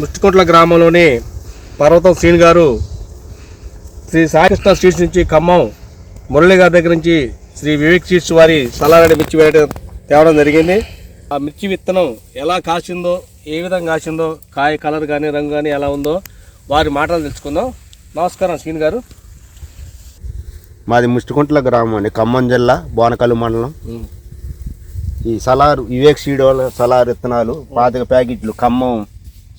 ముష్టికొంట్ల గ్రామంలోని పర్వతం శ్రీని గారు శ్రీ సాయికృష్ణ స్ట్రీట్స్ నుంచి ఖమ్మం మురళి గారి దగ్గర నుంచి శ్రీ వివేక్ సీడ్స్ వారి సలారెడ్డి మిర్చి వేయడం తేవడం జరిగింది. ఆ మిర్చి విత్తనం ఎలా కాసిందో ఏ విధంగా కాసిందో కాయ కలర్ కానీ రంగు కానీ ఎలా ఉందో వారి మాటలు తెలుసుకుందాం. నమస్కారం శ్రీని గారు. మాది ముష్టికుంట్ల గ్రామం అండి ఖమ్మం జిల్లా బోనకల్లు మండలం. ఈ సలార్ వివేక్ సీడ్ సలార్ విత్తనాలు పాతిక ప్యాకెట్లు ఖమ్మం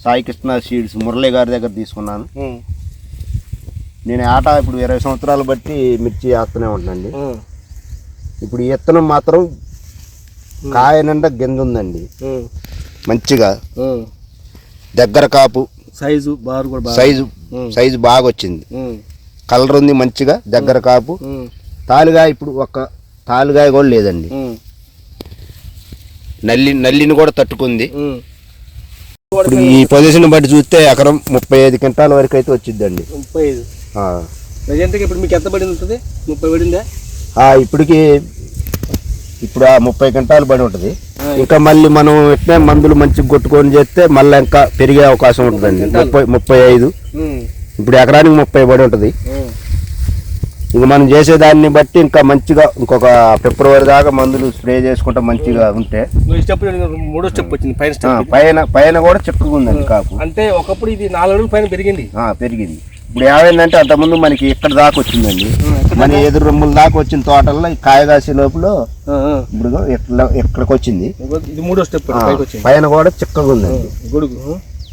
సాయికృష్ణ సీడ్స్ మురళి గారి దగ్గర తీసుకున్నాను. నేను ఆట ఇప్పుడు ఇరవై సంవత్సరాలు బట్టి మిర్చి వేస్తూనే ఉంటానండి. ఇప్పుడు విత్తనం మాత్రం కాయ నిండా గింజ ఉందండి మంచిగా. దగ్గర కాపు సైజు బారు కూడా బాగా సైజు. సైజు బాగా వచ్చింది. కలర్ ఉంది మంచిగా దగ్గర కాపు. తాలుగాయ ఇప్పుడు ఒక తాలుగాయ కూడా లేదండి. నల్లి నల్లిని కూడా తట్టుకుంది. ఈ పొజిషన్ బట్టి చూస్తే ఎకరం ముప్పై ఐదు క్వింటాల వరకు అయితే వచ్చిందండి ముప్పై ఐదు. ఆ. ప్రజెంట్గా ఇప్పుడు మీకు ఎంత పడింది ఉంటుంది? ముప్పై పడిందా ఆ, ఇప్పటికి ఇప్పుడు ఆ ముప్పై క్వింటాలు పడి ఉంటుంది. ఇంకా మళ్ళీ మనం ఎట్లా మందులు మంచిగా కొట్టుకొని చేస్తే మళ్ళీ ఇంకా పెరిగే అవకాశం ఉంటుందండి. ముప్పై ముప్పై ఐదు. ఇప్పుడు ఎకరానికి ముప్పై పడి ఉంటుంది. ఇంక మనం చేసేదాన్ని బట్టి ఇంకా మంచిగా ఇంకొక ఫిబ్రవరి దాకా మందులు స్ప్రే చేసుకుంటే మంచిగా ఉంటే. మూడో స్టెప్ వచ్చింది పైన పైన పైన కూడా చిక్కగా ఉందండి కాపు. అంటే ఒకప్పుడు ఇది నాలుగు అడుగులు పైన పెరిగింది. పెరిగింది. ఇప్పుడు ఏమైందంటే అంతకుముందు మనకి ఇక్కడ దాకా వచ్చిందండి. మన ఎదురు రొమ్ముల దాకా వచ్చిన తోటల్లో ఈ కాయ కాసే లోపల. ఇప్పుడు ఎట్లా ఎక్కడికి వచ్చింది? ఇది మూడో స్టెప్ పైన కూడా చిక్కగా ఉందండి.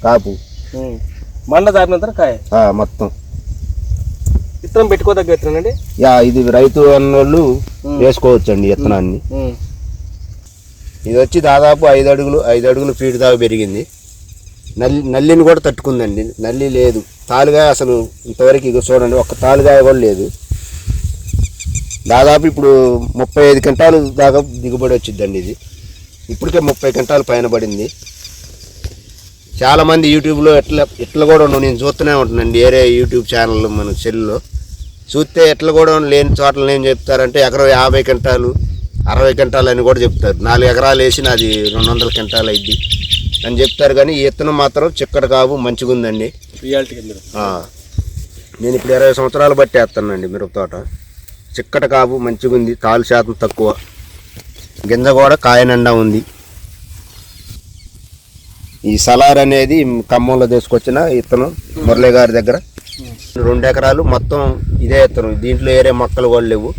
కాపు. మండ దాటిన తర్వాత కాయ. మొత్తం. విత్తనం పెట్టుకోదగ్గ విత్తనం అండి? యా ఇది రైతు అన్నోళ్ళు వేసుకోవచ్చండి విత్తనాన్ని. ఉమ్, ఇది వచ్చి దాదాపు ఐదు అడుగులు ఐదు అడుగులు ఫీట్ దాకా పెరిగింది. నల్లి నల్లిని కూడా తట్టుకుందండి. నల్లి లేదు. తాలుగాయ అసలు ఇంతవరకు ఇక చూడండి ఒక్క తాలుగాయ కూడా లేదు. దాదాపు ఇప్పుడు ముప్పై ఐదు క్వింటాలు దాకా దిగుబడి వచ్చిందండి ఇది. ఇప్పటికే ముప్పై క్వింటాలు పైన పడింది. చాలామంది యూట్యూబ్లో ఎట్లా ఎట్లా కూడా ఉండవు నేను చూస్తూనే ఉంటున్నానండి వేరే యూట్యూబ్ ఛానల్ మన సెల్లో చూస్తే ఎట్లా కూడా లేని చోట్ల ఏం చెప్తారంటే ఎకరం యాభై క్వింటాలు అరవై క్వింటాలు అని కూడా చెప్తారు. నాలుగు ఎకరాలు వేసి నాది రెండు వందల క్వింటాలు అయింది అని చెప్తారు కానీ ఈ మాత్రం చిక్కటి కాపు మంచిగా ఉందండి నేను ఇప్పుడు ఇరవై సంవత్సరాలు బట్టి వేస్తానండి మిరప తోట. చిక్కటి కాపు మంచిగా ఉంది తాలు శాతం తక్కువ. గింజ కూడా కాయ నిండా ఉంది. ఈ సలార్ అనేది ఖమ్మంలో తీసుకొచ్చిన ఇత్తనం మురళి గారి దగ్గర. రెండు ఎకరాలు మొత్తం ఇదే ఎత్తరు. దీంట్లో వేరే మొక్కలు కూడా లేవు.